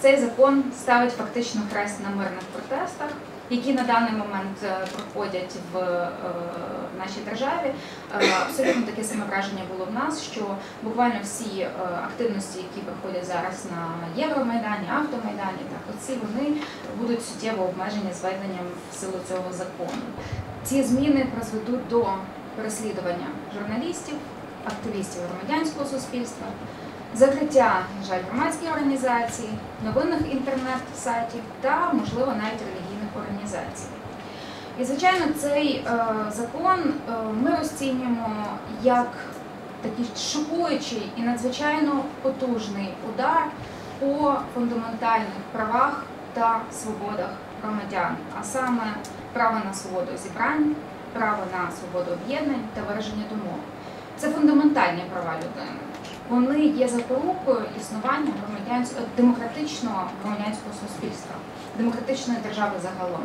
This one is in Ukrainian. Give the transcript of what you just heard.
Цей закон ставить фактично хрест на мирних протестах, які на даний момент е, проходять в е, нашій державі. Е, Абсолютно таке саме враження було в нас, що буквально всі активності, які проходять зараз на Євромайдані, Автомайдані, так оці вони будуть суттєво обмежені з введенням в силу цього закону. Ці зміни призведуть до переслідування журналістів, активістів громадянського суспільства, закриття, на жаль, громадських організацій, новинних інтернет-сайтів та, можливо, навіть релігійних організацій. І, звичайно, цей е, закон е, ми розцінюємо як такий шокуючий і надзвичайно потужний удар по фундаментальних правах та свободах громадян, а саме право на свободу зібрань, право на свободу об'єднань та вираження думок. Це фундаментальні права людини. Вони є запорукою існування громадянського демократичного громадянського суспільства, демократичної держави загалом.